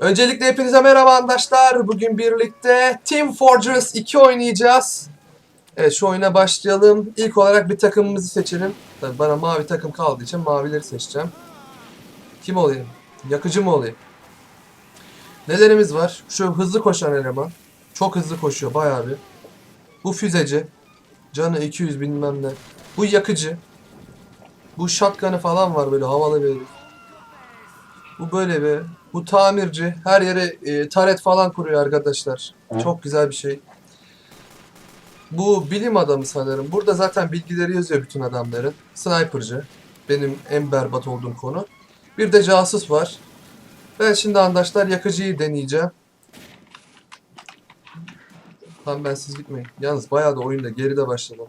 Öncelikle hepinize merhaba arkadaşlar. Bugün birlikte Team Fortress 2 oynayacağız. Evet şu oyuna başlayalım. İlk olarak bir takımımızı seçelim. Tabii bana mavi takım kaldığı için mavileri seçeceğim. Kim olayım? Yakıcı mı olayım? Nelerimiz var? Şu hızlı koşan eleman. Çok hızlı koşuyor bayağı bir. Bu füzeci. Canı 200 bilmem ne. Bu yakıcı. Bu shotgun'ı falan var böyle havalı bir. Bu böyle bir. Bu tamirci. Her yere e, taret falan kuruyor arkadaşlar. Hı. Çok güzel bir şey. Bu bilim adamı sanırım. Burada zaten bilgileri yazıyor bütün adamların. Sniper'cı. Benim en berbat olduğum konu. Bir de casus var. Ben şimdi arkadaşlar yakıcıyı deneyeceğim. Tamam ben siz gitmeyin. Yalnız bayağı da oyunda geride başladım.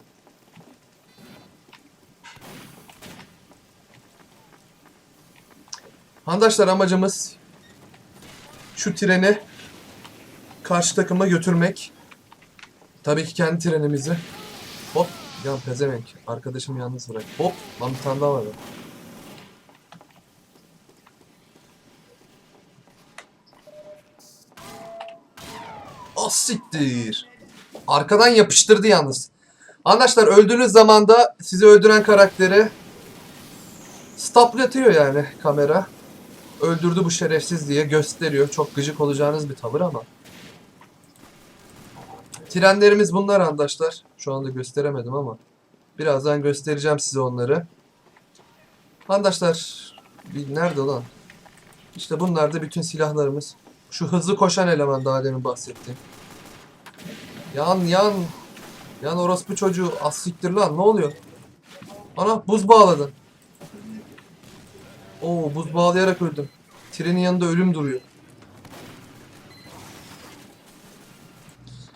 Arkadaşlar amacımız şu treni karşı takıma götürmek. Tabii ki kendi trenimizi. Hop. Ya pezevenk. Arkadaşımı yalnız bırak. Hop. Lan bir tane daha var. ya. Ah siktir. Arkadan yapıştırdı yalnız. Arkadaşlar öldüğünüz zaman da sizi öldüren karakteri stoplatıyor yani kamera. Öldürdü bu şerefsiz diye gösteriyor. Çok gıcık olacağınız bir tavır ama. Trenlerimiz bunlar arkadaşlar. Şu anda gösteremedim ama. Birazdan göstereceğim size onları. Arkadaşlar nerede lan? İşte bunlar da bütün silahlarımız. Şu hızlı koşan eleman daha demin bahsettiğim. Yan yan. Yan orospu çocuğu. Az lan ne oluyor? Ana buz bağladın. Oo buz bağlayarak öldüm. Trenin yanında ölüm duruyor.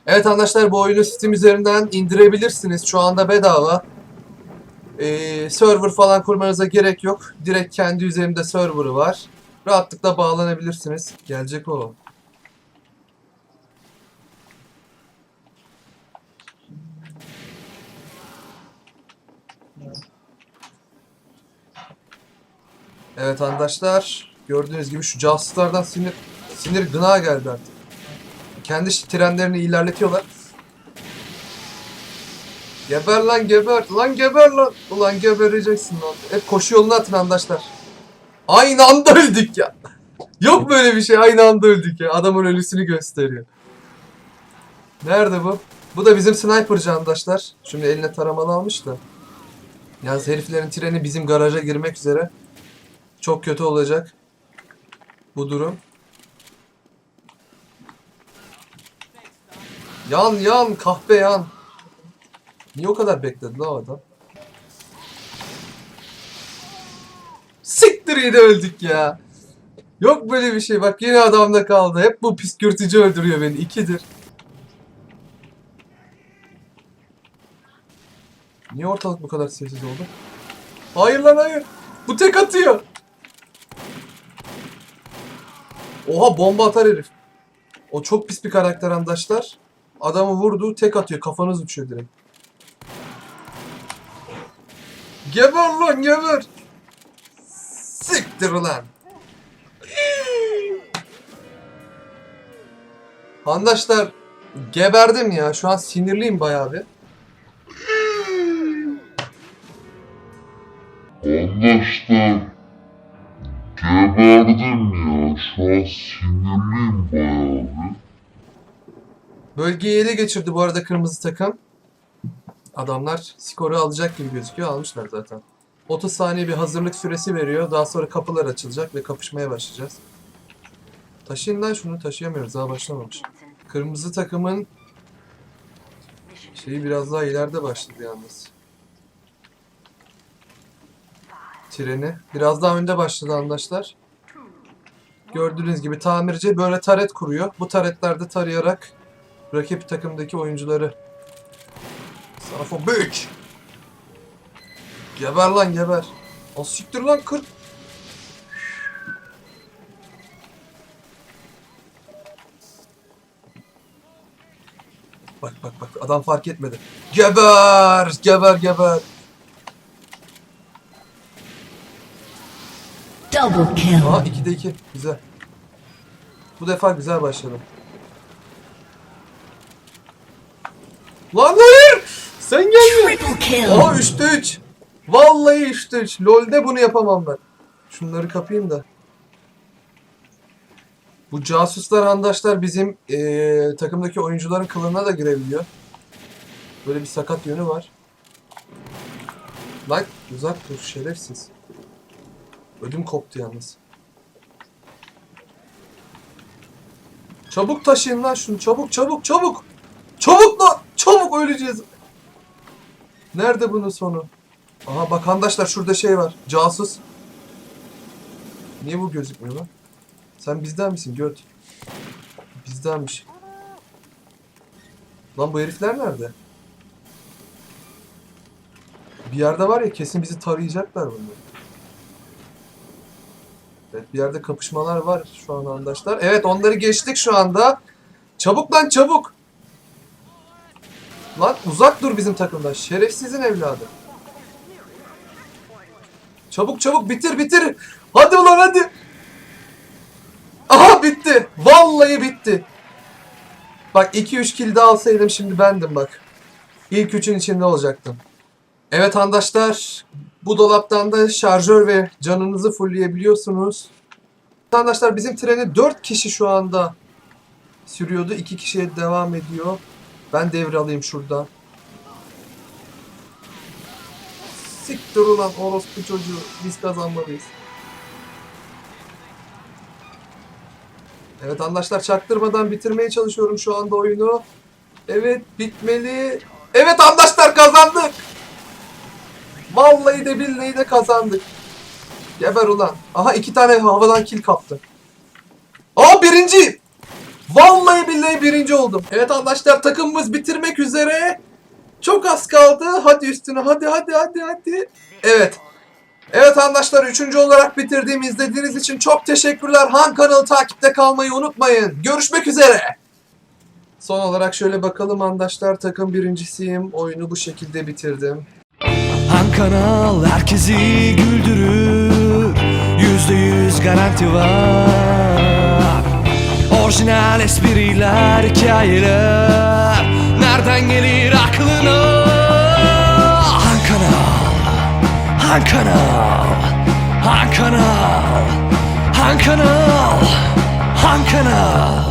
Evet arkadaşlar bu oyunu Steam üzerinden indirebilirsiniz. Şu anda bedava. Ee, server falan kurmanıza gerek yok. Direkt kendi üzerimde server'ı var. Rahatlıkla bağlanabilirsiniz. Gelecek o. Evet arkadaşlar gördüğünüz gibi şu casuslardan sinir sinir gına geldi artık. Kendi trenlerini ilerletiyorlar. Geber lan geber lan geber lan. Ulan gebereceksin lan. Hep koşu yoluna atın arkadaşlar. Aynı anda öldük ya. Yok böyle bir şey aynı anda öldük ya. Adamın ölüsünü gösteriyor. Nerede bu? Bu da bizim sniper'cı arkadaşlar. Şimdi eline taramalı almış da. Yalnız heriflerin treni bizim garaja girmek üzere. Çok kötü olacak. Bu durum. Yan yan kahpe yan. Niye o kadar bekledi lan o adam? Siktir yine öldük ya. Yok böyle bir şey. Bak yine adamda kaldı. Hep bu püskürtücü öldürüyor beni. İkidir. Niye ortalık bu kadar sessiz oldu? Hayır lan hayır. Bu tek atıyor. Oha bomba atar herif. O çok pis bir karakter arkadaşlar. Adamı vurdu tek atıyor kafanız uçuyor direkt. Geber lan geber. Siktir lan. Arkadaşlar geberdim ya. Şu an sinirliyim bayağı bir. Arkadaşlar geberdim ya. Şu an sinirliyim bayağı bir. Bölgeyi ele geçirdi bu arada kırmızı takım. Adamlar skoru alacak gibi gözüküyor. Almışlar zaten. 30 saniye bir hazırlık süresi veriyor. Daha sonra kapılar açılacak ve kapışmaya başlayacağız. Taşıyın lan şunu taşıyamıyoruz. Daha başlamamış. Kırmızı takımın şeyi biraz daha ileride başladı yalnız. Treni. Biraz daha önde başladı arkadaşlar. Gördüğünüz gibi tamirci böyle taret kuruyor. Bu taretlerde tarayarak rakip takımdaki oyuncuları Son of! Geber lan geber. O siktir lan kır. Bak bak bak adam fark etmedi. Geber! Geber geber. Double kill. Aha 2'de 2. Güzel. Bu defa güzel başladım. Lan hayır! Sen gelme. Aa 3'te 3. Vallahi 3'te 3. LoL'de bunu yapamam ben. Şunları kapayım da. Bu casuslar, handaşlar bizim eee, takımdaki oyuncuların kılığına da girebiliyor. Böyle bir sakat yönü var. Lan uzak dur şerefsiz. Ödüm koptu yalnız. Çabuk taşıyın lan şunu çabuk çabuk çabuk. Çabuk lan çabuk öleceğiz. Nerede bunun sonu? Aha bak handaşlar şurada şey var. Casus. Niye bu gözükmüyor lan? Sen bizden misin göt? Bizdenmiş. Lan bu herifler nerede? Bir yerde var ya kesin bizi tarayacaklar bunlar. Evet bir yerde kapışmalar var şu an arkadaşlar. Evet onları geçtik şu anda. Çabuk lan çabuk. Lan uzak dur bizim takımdan. Şerefsizin evladı. Çabuk çabuk bitir bitir. Hadi ulan hadi. Aha bitti. Vallahi bitti. Bak 2-3 kill daha alsaydım şimdi bendim bak. İlk üçün içinde olacaktım. Evet arkadaşlar. Bu dolaptan da şarjör ve canınızı fullleyebiliyorsunuz. Arkadaşlar bizim treni 4 kişi şu anda sürüyordu. 2 kişiye devam ediyor. Ben devralayım şuradan. Siktir ulan orospu çocuğu. Biz kazanmalıyız. Evet arkadaşlar çaktırmadan bitirmeye çalışıyorum şu anda oyunu. Evet bitmeli. Evet arkadaşlar kazandık. Vallahi de billahi de kazandık. Geber ulan. Aha iki tane havadan kill kaptım. Aa birinci. Vallahi billahi birinci oldum. Evet arkadaşlar takımımız bitirmek üzere. Çok az kaldı. Hadi üstüne hadi hadi hadi hadi. Evet. Evet arkadaşlar üçüncü olarak bitirdiğim izlediğiniz için çok teşekkürler. Han kanalı takipte kalmayı unutmayın. Görüşmek üzere. Son olarak şöyle bakalım arkadaşlar takım birincisiyim. Oyunu bu şekilde bitirdim. Han kanal herkesi güldürür. Yüzde yüz garanti var. Orijinal espriler, hikayeler. Nereden gelir aklına? Han kanal Han kanal Han kanal Han kanal Han kanal